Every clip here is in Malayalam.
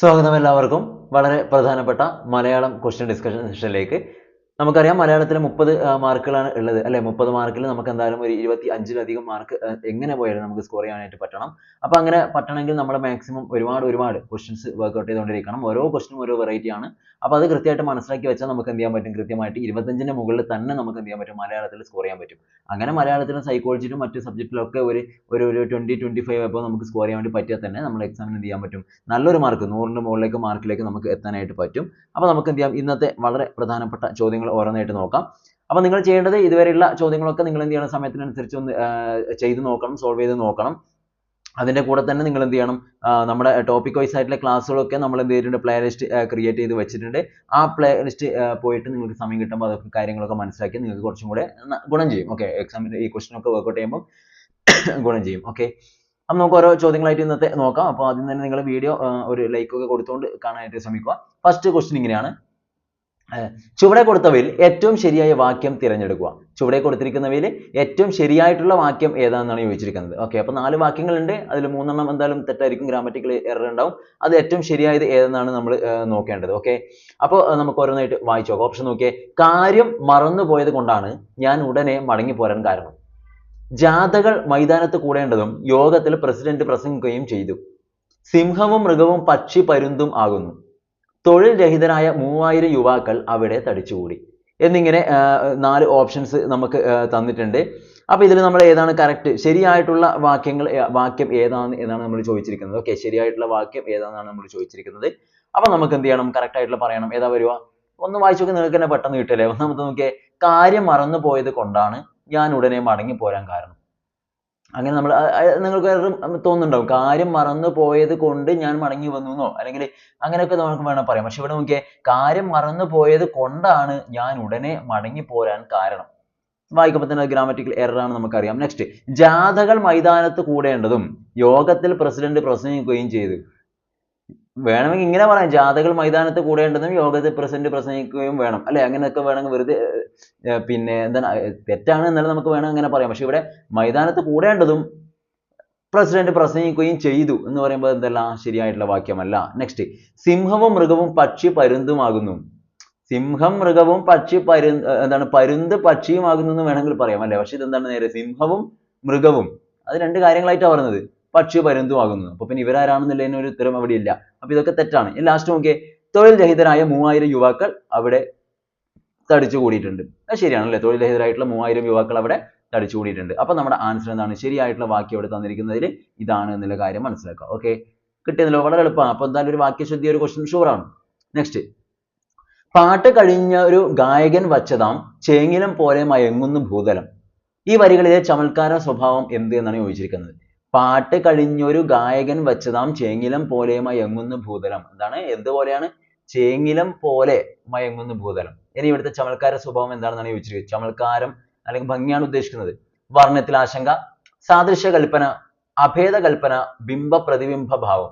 സ്വാഗതം എല്ലാവർക്കും. വളരെ പ്രധാനപ്പെട്ട മലയാളം ക്വസ്റ്റ്യൻ ഡിസ്കഷൻ സെഷനിലേക്ക് നമുക്കറിയാം മലയാളത്തിൽ മുപ്പത് മാർക്കുകളാണ് ഉള്ളത്. അല്ലെ? മുപ്പത് മാർക്കിൽ നമുക്ക് എന്തായാലും ഒരു ഇരുപത്തി അഞ്ചിലധികം മാർക്ക് എങ്ങനെ പോയാലും നമുക്ക് സ്കോർ ചെയ്യാനായിട്ട് പറ്റണം. അപ്പോൾ അങ്ങനെ പറ്റണമെങ്കിൽ നമ്മൾ മാക്സിമം ഒരുപാട് ഒരുപാട് ക്വസ്റ്റ്യൻസ് വർക്ക്ഔട്ട് ചെയ്തുകൊണ്ടിരിക്കണം. ഓരോ ക്വസ്റ്റിനും ഓരോ വെറൈറ്റി ആണ്. അപ്പോൾ അത് കൃത്യമായിട്ട് മനസ്സിലാക്കി വെച്ചാൽ നമുക്ക് എന്ത് ചെയ്യാൻ പറ്റും? കൃത്യമായിട്ട് ഇരുപത്തഞ്ചിന് മുകളിൽ തന്നെ നമുക്ക് എന്ത് ചെയ്യാൻ പറ്റും? മലയാളത്തിൽ സ്കോർ ചെയ്യാൻ പറ്റും. അങ്ങനെ മലയാളത്തിലും സൈക്കോളജിയിലും മറ്റു സബ്ജക്റ്റിലൊക്കെ ഒരു ഒരു ഒരു ട്വന്റി ട്വന്റി ഫൈവ് അപ്പോൾ നമുക്ക് സ്കോർ ചെയ്യാൻ വേണ്ടി പറ്റിയാൽ തന്നെ നമ്മൾ എക്സാമിന് എന്ത് ചെയ്യാൻ പറ്റും? നല്ലൊരു മാർക്ക് നൂറിന്റെ മുകളിലേക്ക് മാർക്കിലേക്ക് നമുക്ക് എത്താനായിട്ട് പറ്റും. അപ്പോൾ നമുക്ക് എന്ത് ചെയ്യാം? ഇന്നത്തെ വളരെ പ്രധാനപ്പെട്ട ചോദ്യങ്ങൾ ഓരോന്നായിട്ട് നോക്കാം. അപ്പോൾ നിങ്ങൾ ചെയ്യേണ്ടത് ഇതുവരെയുള്ള ചോദ്യങ്ങളൊക്കെ നിങ്ങൾ എന്ത് ചെയ്യണം? സമയത്തിനനുസരിച്ച് ഒന്ന് ചെയ്ത് നോക്കണം സോൾവ് ചെയ്ത് നോക്കണം. അതിന്റെ കൂടെ തന്നെ നിങ്ങൾ എന്ത് ചെയ്യണം? നമ്മുടെ ടോപ്പിക് വൈസ് ആയിട്ടുള്ള ക്ലാസ്സുകളൊക്കെ നമ്മൾ എന്ത് ചെയ്തിട്ടുണ്ട്? പ്ലേ ലിസ്റ്റ് ക്രിയേറ്റ് ചെയ്ത് വെച്ചിട്ടുണ്ട്. ആ പ്ലേ ലിസ്റ്റ് പോയിട്ട് നിങ്ങൾക്ക് സമയം കിട്ടുമ്പോൾ അതൊക്കെ കാര്യങ്ങളൊക്കെ മനസ്സിലാക്കി നിങ്ങൾക്ക് കുറച്ചും കൂടെ ഗുണം ചെയ്യും. ഓക്കെ എക്സാമിന്റെ ഈ ക്വസ്റ്റൻ ഒക്കെ വർക്കൗട്ട് ചെയ്യുമ്പോൾ ഗുണം ചെയ്യും. ഓക്കെ അപ്പം നമുക്ക് ഓരോ ചോദ്യങ്ങളായിട്ട് ഇന്നത്തെ നോക്കാം. അപ്പോൾ ആദ്യം തന്നെ നിങ്ങൾ വീഡിയോ ഒരു ലൈക്ക് ഒക്കെ കൊടുത്തുകൊണ്ട് കാണാനായിട്ട് ശ്രമിക്കുക. ഫസ്റ്റ് ക്വസ്റ്റ്യൻ ഇങ്ങനെയാണ്. ചുവടെ കൊടുത്തവയിൽ ഏറ്റവും ശരിയായ വാക്യം തിരഞ്ഞെടുക്കുക. ചുവടെ കൊടുത്തിരിക്കുന്നവയിൽ ഏറ്റവും ശരിയായിട്ടുള്ള വാക്യം ഏതാണെന്നാണ് ചോദിച്ചിരിക്കുന്നത്. ഓക്കെ അപ്പോൾ നാല് വാക്യങ്ങളുണ്ട്. അതിൽ മൂന്നെണ്ണം എന്തായാലും തെറ്റായിരിക്കും. ഗ്രാമറ്റിക്കൽ എറർ ഉണ്ടാവും. അത് ഏറ്റവും ശരിയായത് ഏതെന്നാണ് നമ്മൾ നോക്കേണ്ടത്. ഓക്കെ അപ്പോൾ നമുക്ക് ഓരോന്നായിട്ട് വായിച്ചു നോക്കാം. ഓപ്ഷൻ നോക്കിയേ. കാര്യം മറന്നു പോയത് കൊണ്ടാണ് ഞാൻ ഉടനെ മടങ്ങി പോരാൻ കാരണം. ജാഥകൾ മൈതാനത്ത് കൂടേണ്ടതും യോഗത്തിൽ പ്രസിഡന്റ് പ്രസംഗിക്കുകയും ചെയ്തു. സിംഹവും മൃഗവും പക്ഷി പരുന്തും ആകുന്നു. തൊഴിൽ രഹിതരായ മൂവായിരം യുവാക്കൾ അവിടെ തടിച്ചുകൂടി. എന്നിങ്ങനെ നാല് ഓപ്ഷൻസ് നമുക്ക് തന്നിട്ടുണ്ട്. അപ്പോൾ ഇതിൽ നമ്മൾ ഏതാണ് കറക്റ്റ് ശരിയായിട്ടുള്ള വാക്യങ്ങൾ വാക്യം ഏതാണ് എന്നാണ് നമ്മൾ ചോദിച്ചിരിക്കുന്നത്. ഓക്കെ ശരിയായിട്ടുള്ള വാക്യം ഏതാണെന്നാണ് നമ്മൾ ചോദിച്ചിരിക്കുന്നത്. അപ്പോൾ നമുക്ക് എന്ത് ചെയ്യണം? കറക്റ്റ് ആയിട്ടുള്ള പറയണം. ഏതാ വരുക ഒന്ന് വായിച്ചു നോക്കി നിങ്ങൾക്ക് തന്നെ പെട്ടെന്ന് കിട്ടില്ലേ ഒന്നാമത്തെ നോക്കിയേ കാര്യം മറന്നു പോയത് കൊണ്ടാണ് ഞാൻ ഉടനെ മടങ്ങി പോരാൻ കാരണം. അങ്ങനെ നമ്മൾ നിങ്ങൾക്ക് തോന്നുന്നുണ്ടാവും. കാര്യം മറന്നു പോയത് കൊണ്ട് ഞാൻ മടങ്ങി വന്നു എന്നോ അല്ലെങ്കിൽ അങ്ങനെയൊക്കെ നമുക്ക് വേണം പറയാം. പക്ഷെ ഇവിടെ നോക്കിയേ കാര്യം മറന്നു പോയത് കൊണ്ടാണ് ഞാൻ ഉടനെ മടങ്ങി പോരാൻ കാരണം. വായിക്കുമ്പോൾ തന്നെ ഗ്രാമറ്റിക്കൽ എറർ ആണ് നമുക്കറിയാം. നെക്സ്റ്റ് ജാഥകൾ മൈതാനത്ത് കൂടേണ്ടതും യോഗത്തിൽ പ്രസിഡന്റ് പ്രസംഗിക്കുകയും ചെയ്തു. വേണമെങ്കിൽ ഇങ്ങനെ പറയാം. ജാഥകൾ മൈതാനത്ത് കൂടേണ്ടതും യോഗത്തിൽ പ്രസിഡന്റ് പ്രസംഗിക്കുകയും വേണം. അല്ലെ? അങ്ങനെയൊക്കെ വേണമെങ്കിൽ വെറുതെ പിന്നെ എന്താണ് തെറ്റാണ് എന്നാലും നമുക്ക് വേണം അങ്ങനെ പറയാം. പക്ഷെ ഇവിടെ മൈതാനത്ത് കൂടേണ്ടതും പ്രസിഡന്റ് പ്രസംഗിക്കുകയും ചെയ്തു എന്ന് പറയുമ്പോൾ എന്തല്ല ശരിയായിട്ടുള്ള വാക്യമല്ല. നെക്സ്റ്റ് സിംഹവും മൃഗവും പക്ഷി പരുന്തുമാകുന്നു. സിംഹം മൃഗവും പക്ഷി പരു എന്താണ് പരുന്ത് പക്ഷിയുമാകുന്നു എന്ന് വേണമെങ്കിൽ പറയാം. അല്ലേ? പക്ഷെ ഇതെന്താണ് നേരെ? സിംഹവും മൃഗവും. അത് രണ്ട് കാര്യങ്ങളായിട്ടാണ് പറയുന്നത്. പക്ഷി പരുന്തുമാകുന്നു. അപ്പൊ പിന്നെ ഇവരാരാണെന്നുള്ളതിന് ഒരു ഉത്തരം അവിടെ ഇല്ല അപ്പൊ ഇതൊക്കെ തെറ്റാണ്. ഇനി ലാസ്റ്റ് നോക്കിയേ തൊഴിൽ രഹിതരായ മൂവായിരം യുവാക്കൾ അവിടെ തടിച്ചു കൂടിയിട്ടുണ്ട്. അത് ശരിയാണല്ലേ? തൊഴിൽ രഹിതരായിട്ടുള്ള മൂവായിരം യുവാക്കൾ അവിടെ തടിച്ചു കൂടിയിട്ടുണ്ട്. അപ്പൊ നമ്മുടെ ആൻസർ എന്താണ്? ശരിയായിട്ടുള്ള വാക്യം ഇവിടെ തന്നിരിക്കുന്നതിൽ ഇതാണ് എന്നുള്ള കാര്യം മനസ്സിലാക്കുക. ഓക്കെ കിട്ടിയതല്ലോ വളരെ എളുപ്പമാണ്. അപ്പൊ എന്തായാലും ഒരു വാക്യശുദ്ധി ഒരു ക്വസ്റ്റ്യൻ ഷുവറാണ് നെക്സ്റ്റ് പാട്ട് കഴിഞ്ഞ ഒരു ഗായകൻ വച്ചതാം ചേങ്ങിലം പോലെ മയങ്ങുന്നു ഭൂതലം. ഈ വരികളിലെ ചമൽക്കാര സ്വഭാവം എന്ത് എന്നാണ് ചോദിച്ചിരിക്കുന്നത്? പാട്ട് കഴിഞ്ഞൊരു ഗായകൻ വച്ചതാം ചേങ്ങിലം പോലെ മയങ്ങുന്നു ഭൂതലം. എന്താണ്? എന്തുപോലെയാണ്? ചേങ്ങിലം പോലെ മയങ്ങുന്നു ഭൂതലം. ഇനി ഇവിടുത്തെ ചമൽക്കാര സ്വഭാവം എന്താണെന്നാണ് ചോദിച്ചിരിക്കുന്നത്? ചമൽക്കാരം അല്ലെങ്കിൽ ഭംഗിയാണ് ഉദ്ദേശിക്കുന്നത്. വർണത്തിൽ ആശങ്ക സാദൃശ്യ കൽപ്പന അഭേദ കൽപ്പന ബിംബ പ്രതിബിംബ ഭാവം.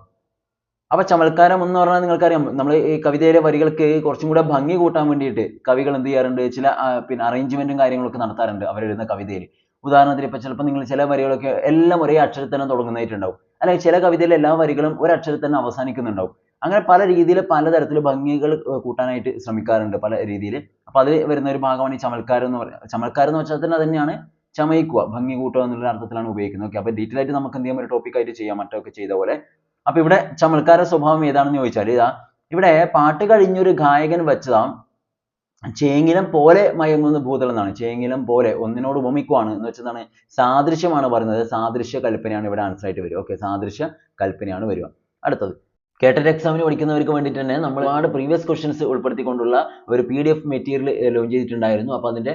അപ്പൊ ചമൽക്കാരം എന്ന് പറഞ്ഞാൽ നിങ്ങൾക്കറിയാം നമ്മൾ ഈ കവിതയിലെ വരികൾക്ക് കുറച്ചും കൂടെ ഭംഗി കൂട്ടാൻ വേണ്ടിയിട്ട് കവികൾ എന്ത് ചെയ്യാറുണ്ട്? ചില പിന്നെ അറേഞ്ച്മെന്റും കാര്യങ്ങളൊക്കെ നടത്താറുണ്ട് അവരെഴുതുന്ന കവിതയിൽ. ഉദാഹരണത്തിന് ഇപ്പൊ ചിലപ്പോൾ നിങ്ങൾ ചില വരികളൊക്കെ എല്ലാം ഒരേ അക്ഷരത്തിൽ തന്നെ തുടങ്ങുന്നതായിട്ടുണ്ടാവും. അല്ലെങ്കിൽ ചില കവിതയിലെ എല്ലാ വരികളും ഒരു അക്ഷരത്തിൽ തന്നെ അവസാനിക്കുന്നുണ്ടാവും. അങ്ങനെ പല രീതിയിൽ പലതരത്തിൽ ഭംഗികൾ കൂട്ടാനായിട്ട് ശ്രമിക്കാറുണ്ട് പല രീതിയിൽ അപ്പൊ അതിൽ വരുന്ന ഒരു ഭാഗമാണ് ഈ ചമൽക്കാരം എന്ന് പറയുന്നത് ചമൽക്കാരം എന്ന് വെച്ചാൽ തന്നെ തന്നെയാണ് ചമയിക്കുക ഭംഗി കൂട്ടുക എന്നുള്ള അർത്ഥത്തിലാണ് ഉപയോഗിക്കുന്നത്. ഓക്കെ അപ്പൊ ഡീറ്റെയിൽ ആയിട്ട് നമുക്ക് എന്ത് ചെയ്യാം ഒരു ടോപ്പിക് ആയിട്ട് ചെയ്യാം മറ്റൊക്കെ ചെയ്ത പോലെ. അപ്പൊ ഇവിടെ ചമൽക്കാര സ്വഭാവം ഏതാണെന്ന് ചോദിച്ചാൽ ഇതാ ഇവിടെ പാട്ട് കഴിഞ്ഞൊരു ഗായകൻ വെച്ചതാം ചേങ്ങിലം പോലെ മയങ്ങുന്ന ഭൂതലം എന്നാണ് ചേങ്ങിലം പോലെ ഒന്നിനോട് ഉപമിക്കുവാണ് എന്ന് വെച്ചതാണ് സാദൃശ്യമാണ് പറയുന്നത്. സാദൃശ്യ കൽപ്പനയാണ് ഇവിടെ ആൻസർ ആയിട്ട് വരിക. ഓക്കെ സാദൃശ്യ കൽപ്പനയാണ് വരിക. അടുത്തത്. കേട്ടറ്റ് എക്സാമിന് പഠിക്കുന്നവർക്ക് വേണ്ടിയിട്ട് തന്നെ നമ്മൾ ഒരുപാട് പ്രീവിയസ് ക്വസ്റ്റ്യൻസ് ഉൾപ്പെടുത്തിക്കൊണ്ടുള്ള ഒരു P D F material launch ചെയ്തിട്ടുണ്ടായിരുന്നു. അപ്പോൾ അതിന്റെ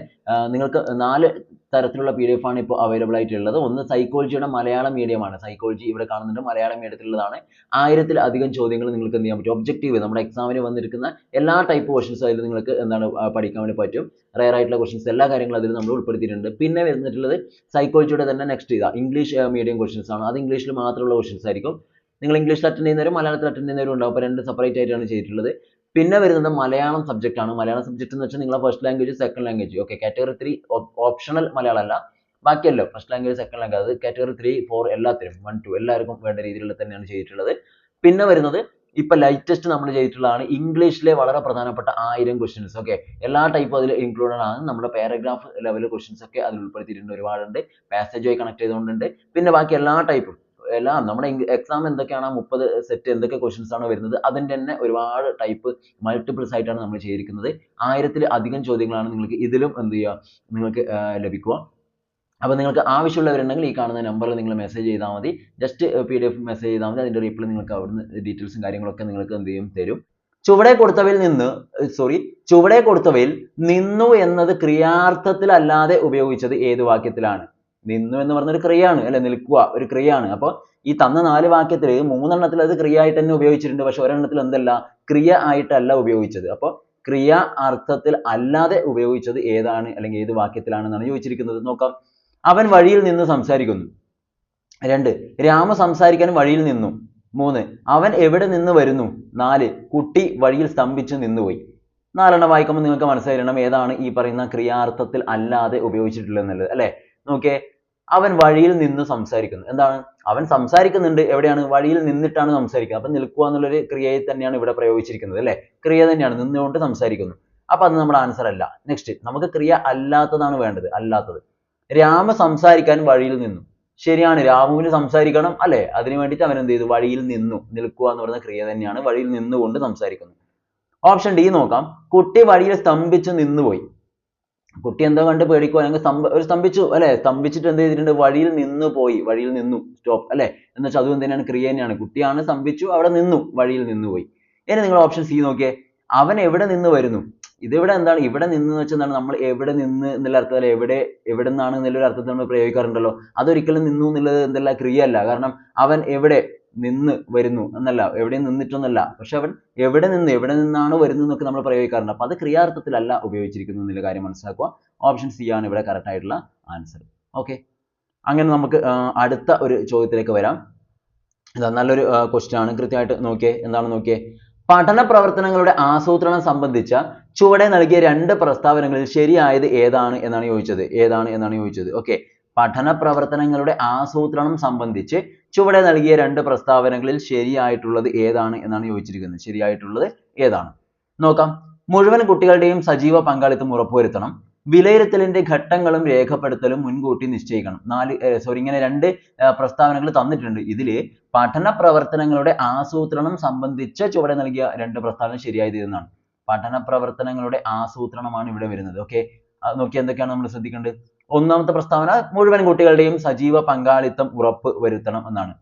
നിങ്ങൾക്ക് നാല് തരത്തിലുള്ള പി ഡി എഫ് ആണ് ഇപ്പോൾ അവൈലബിൾ ആയിട്ടുള്ളത്. ഒന്ന് സൈക്കോളജിയുടെ മലയാളം മീഡിയമാണ് സൈക്കോളജി ഇവിടെ കാണുന്നുണ്ട്. മലയാളം മീഡിയത്തിലുള്ളതാണ് ആയിരത്തിലധികം ചോദ്യങ്ങൾ നിങ്ങൾക്ക് എന്ത് ചെയ്യാൻ പറ്റും? ഒബ്ജക്റ്റീവ് നമ്മുടെ എക്സാമിന് വന്നിരിക്കുന്ന എല്ലാ ടൈപ്പ് ക്വസ്റ്റ്യൻസ് അതിൽ നിങ്ങൾക്ക് എന്താണ് പഠിക്കാൻ വേണ്ടി പറ്റും. റയർ ആയിട്ടുള്ള ക്വസ്റ്റൻസ് എല്ലാ കാര്യങ്ങളും അതിൽ നമ്മൾ ഉൾപ്പെടുത്തിയിട്ടുണ്ട്. പിന്നെ വരുന്നിട്ടുള്ളത് സൈക്കോളജിയുടെ തന്നെ നെക്സ്റ്റ് ഇതാ. ഇംഗ്ലീഷ് മീഡിയം ക്വസ്റ്റൻസ് ആണ്. അത് ഇംഗ്ലീഷിൽ മാത്രമുള്ള ക്വസ്റ്റൻസ് ആയിരിക്കും. നിങ്ങൾ ഇംഗ്ലീഷിൽ അറ്റൻഡ് ചെയ്യുന്നവരും മലയാളത്തിൽ അറ്റൻഡ് ചെയ്യുന്നവരും ഉണ്ടാവും. അപ്പോൾ രണ്ട് സെപ്പറേറ്റ് ആയിട്ടാണ് ചെയ്തിട്ടുള്ളത്. പിന്നെ വരുന്നത് മലയാളം സബ്ജക്റ്റ് ആണ്. മലയാളം സബ്ജക്റ്റ് എന്ന് വെച്ചാൽ നിങ്ങളെ first language second language okay category three optional Malayalam അല്ല ബാക്കിയല്ലോ ഫസ്റ്റ് ലാംഗ്വേജ് സെക്കൻഡ് ലാംഗ്വേജ് അത് കാറ്റഗറി ത്രീ ഫോർ എല്ലാത്തിനും വൺ ടു എല്ലാവർക്കും വേണ്ട രീതിയിൽ തന്നെയാണ് ചെയ്തിട്ടുള്ളത്. പിന്നെ വരുന്നത് ഇപ്പൊ ലൈറ്റസ്റ്റ് നമ്മൾ ചെയ്തിട്ടുള്ളതാണ് ഇംഗ്ലീഷിലെ വളരെ പ്രധാനപ്പെട്ട ആയിരം ക്വസ്റ്റ്യൻസ് ഓക്കെ എല്ലാ ടൈപ്പും അതിൽ ഇൻക്ലൂഡഡ് ആണ്. നമ്മുടെ പാരഗ്രാഫ് ലെവൽ ക്വസ്റ്റ്യൻസ് ഒക്കെ അതിൽ ഉൾപ്പെടുത്തിയിട്ടുണ്ട് ഒരുപാടുണ്ട്. ആയി കണക്ട് ചെയ്തുകൊണ്ടുണ്ട്. പിന്നെ ബാക്കി എല്ലാ ടൈപ്പും എല്ലാം നമ്മുടെ എക്സാം എന്തൊക്കെയാണ്? മുപ്പത് സെറ്റ് എന്തൊക്കെ ക്വസ്റ്റ്യൻസ് ആണ് വരുന്നത്? അതിന്റെ തന്നെ ഒരുപാട് ടൈപ്പ് മൾട്ടിപ്പിൾസ് ആയിട്ടാണ് നമ്മൾ ചെയ്തിരിക്കുന്നത്. ആയിരത്തിൽ അധികം ചോദ്യങ്ങളാണ് നിങ്ങൾക്ക് ഇതിലും എന്ത് ചെയ്യുക നിങ്ങൾക്ക് ലഭിക്കുക. അപ്പോൾ നിങ്ങൾക്ക് ആവശ്യമുള്ളവരുണ്ടെങ്കിൽ ഈ കാണുന്ന നമ്പറിൽ നിങ്ങൾ മെസ്സേജ് ചെയ്താൽ മതി. Just P D F message ചെയ്താൽ മതി. അതിന്റെ റിപ്ലൈ നിങ്ങൾക്ക് അവിടുന്ന് ഡീറ്റെയിൽസും കാര്യങ്ങളൊക്കെ നിങ്ങൾക്ക് എന്ത് ചെയ്യും? തരും. ചുവടെ കൊടുത്തവയിൽ നിന്ന് സോറി ചുവടെ കൊടുത്തവയിൽ നിന്നു എന്നത് ക്രിയാർത്ഥത്തിലല്ലാതെ ഉപയോഗിച്ചത് ഏത് വാക്യത്തിലാണ്? നിന്നു എന്ന് പറഞ്ഞ ഒരു ക്രിയയാണ് അല്ലെ? നിൽക്കുക ഒരു ക്രിയയാണ്. അപ്പോൾ ഈ തന്ന നാല് വാക്യത്തിൽ മൂന്നെണ്ണത്തിൽ അത് ക്രിയ ആയിട്ട് തന്നെ ഉപയോഗിച്ചിട്ടുണ്ട് പക്ഷെ ഒരെണ്ണത്തിൽ എന്തല്ല? ക്രിയ ആയിട്ടല്ല ഉപയോഗിച്ചത്. അപ്പോൾ ക്രിയ അർത്ഥത്തിൽ അല്ലാതെ ഉപയോഗിച്ചത് ഏതാണ് അല്ലെങ്കിൽ ഏത് വാക്യത്തിലാണെന്നാണ് ചോദിച്ചിരിക്കുന്നത്. നോക്കാം. അവൻ വഴിയിൽ നിന്ന് സംസാരിക്കുന്നു. രണ്ട് രാമ സംസാരിക്കാൻ വഴിയിൽ നിന്നു. മൂന്ന് അവൻ എവിടെ നിന്ന് വരുന്നു? നാല് കുട്ടി വഴിയിൽ സ്തംഭിച്ചു നിന്നുപോയി. നാലെണ്ണം വായിക്കുമ്പോൾ നിങ്ങൾക്ക് മനസ്സിലായിരണം ഏതാണ് ഈ പറയുന്ന ക്രിയാർത്ഥത്തിൽ അല്ലാതെ ഉപയോഗിച്ചിട്ടുള്ളത് എന്നുള്ളത് അല്ലെ? നോക്കിയേ അവൻ വഴിയിൽ നിന്ന് സംസാരിക്കുന്നു. എന്താണ്? അവൻ സംസാരിക്കുന്നുണ്ട്. എവിടെയാണ്? വഴിയിൽ നിന്നിട്ടാണ് സംസാരിക്കുന്നത് അപ്പൊ നിൽക്കുക എന്നുള്ളൊരു ക്രിയയെ തന്നെയാണ് ഇവിടെ പ്രയോഗിച്ചിരിക്കുന്നത് അല്ലേ? ക്രിയ തന്നെയാണ്. നിന്നുകൊണ്ട് സംസാരിക്കുന്നു. അപ്പൊ അത് നമ്മുടെ ആൻസർ അല്ല. നെക്സ്റ്റ് നമുക്ക് ക്രിയ അല്ലാത്തതാണ് വേണ്ടത്. അല്ലാത്തത്. രാമ സംസാരിക്കാൻ വഴിയിൽ നിന്നു. ശരിയാണ്. രാമുവിന് സംസാരിക്കണം അല്ലേ? അതിനു വേണ്ടിയിട്ട് അവൻ എന്ത് ചെയ്തു? വഴിയിൽ നിന്നു. നിൽക്കുക എന്ന് പറയുന്ന ക്രിയ തന്നെയാണ് വഴിയിൽ നിന്നുകൊണ്ട് സംസാരിക്കുന്നത്. ഓപ്ഷൻ ഡി നോക്കാം. കുട്ടി വഴിയിൽ സ്തംഭിച്ചു നിന്നുപോയി. കുട്ടി എന്തോ കണ്ട് പേടിക്കുക അല്ലെങ്കിൽ സ്തംഭ ഒരു സ്തംഭിച്ചു അല്ലേ? സ്തംഭിച്ചിട്ട് എന്ത് ചെയ്തിട്ടുണ്ട്? വഴിയിൽ നിന്ന് പോയി. വഴിയിൽ നിന്നു. സ്റ്റോപ്പ് അല്ലേ? എന്ന് വെച്ചാൽ അതും തന്നെയാണ് ക്രിയ തന്നെയാണ് കുട്ടിയാണ് സ്തംഭിച്ചു അവിടെ നിന്നു വഴിയിൽ നിന്ന് പോയി. ഇനി നിങ്ങൾ ഓപ്ഷൻ സി നോക്കിയേ. അവൻ എവിടെ നിന്ന് വരുന്നു? ഇതിവിടെ എന്താണ്? ഇവിടെ നിന്ന് എന്ന് വെച്ചാൽ എന്താണ്? നമ്മൾ എവിടെ നിന്ന് എന്നുള്ള അർത്ഥത്തിൽ എവിടെ എവിടെ നിന്നാണ് എന്നുള്ള ഒരു അർത്ഥത്തിൽ നമ്മൾ പ്രയോഗിക്കാറുണ്ടല്ലോ. അതൊരിക്കലും നിന്നു എന്നുള്ളത് എന്തല്ല ക്രിയ അല്ല കാരണം അവൻ എവിടെ? നിന്ന് വരുന്നു എന്നല്ല എവിടെയും നിന്നിട്ടൊന്നല്ല. പക്ഷെ അവൻ എവിടെ നിന്ന് എവിടെ നിന്നാണ് വരുന്നത് എന്നൊക്കെ നമ്മൾ പ്രയോഗിക്കാറുണ്ട്. അപ്പൊ അത് ക്രിയാർത്ഥത്തിലല്ല ഉപയോഗിച്ചിരിക്കുന്നു എന്നുള്ള കാര്യം മനസ്സിലാക്കുക. ഓപ്ഷൻ സി ആണ് ഇവിടെ കറക്റ്റ് ആയിട്ടുള്ള ആൻസർ ഓക്കെ അങ്ങനെ നമുക്ക് അടുത്ത ഒരു ചോദ്യത്തിലേക്ക് വരാം. ഇതാ നല്ലൊരു ക്വസ്റ്റ്യൻ ആണ്. കൃത്യമായിട്ട് നോക്കിയേ. എന്താണ് നോക്കിയേ? പഠന പ്രവർത്തനങ്ങളുടെ ആസൂത്രണം സംബന്ധിച്ച ചുവടെ നൽകിയ രണ്ട് പ്രസ്താവനകളിൽ ശരിയായത് ഏതാണ് എന്നാണ് ചോദിച്ചത്. ഏതാണ് എന്നാണ് ചോദിച്ചത്. ഓക്കെ പഠന പ്രവർത്തനങ്ങളുടെ ആസൂത്രണം സംബന്ധിച്ച് ചുവടെ നൽകിയ രണ്ട് പ്രസ്താവനകളിൽ ശരിയായിട്ടുള്ളത് ഏതാണ് എന്നാണ് ചോദിച്ചിരിക്കുന്നത്. ശരിയായിട്ടുള്ളത് ഏതാണ്? നോക്കാം. മുഴുവൻ കുട്ടികളുടെയും സജീവ പങ്കാളിത്തം ഉറപ്പുവരുത്തണം. വിലയിരുത്തലിന്റെ ഘട്ടങ്ങളും രേഖപ്പെടുത്തലും മുൻകൂട്ടി നിശ്ചയിക്കണം. നാല് സോറി ഇങ്ങനെ രണ്ട് പ്രസ്താവനകൾ തന്നിട്ടുണ്ട്. ഇതിൽ പഠന പ്രവർത്തനങ്ങളുടെ ആസൂത്രണം സംബന്ധിച്ച ചുവടെ നൽകിയ രണ്ട് പ്രസ്താവന ശരിയായത് എന്നാണ് പഠന പ്രവർത്തനങ്ങളുടെ ആസൂത്രണമാണ് ഇവിടെ വരുന്നത്. ഓക്കെ നോക്കി എന്തൊക്കെയാണ് നമ്മൾ ശ്രദ്ധിക്കേണ്ടത്? ഒന്നാമത്തെ പ്രസ്താവന മുഴുവൻ കുട്ടികളുടെയും സജീവ പങ്കാളിത്തം ഉറപ്പ് വരുത്തണം എന്നാണ്.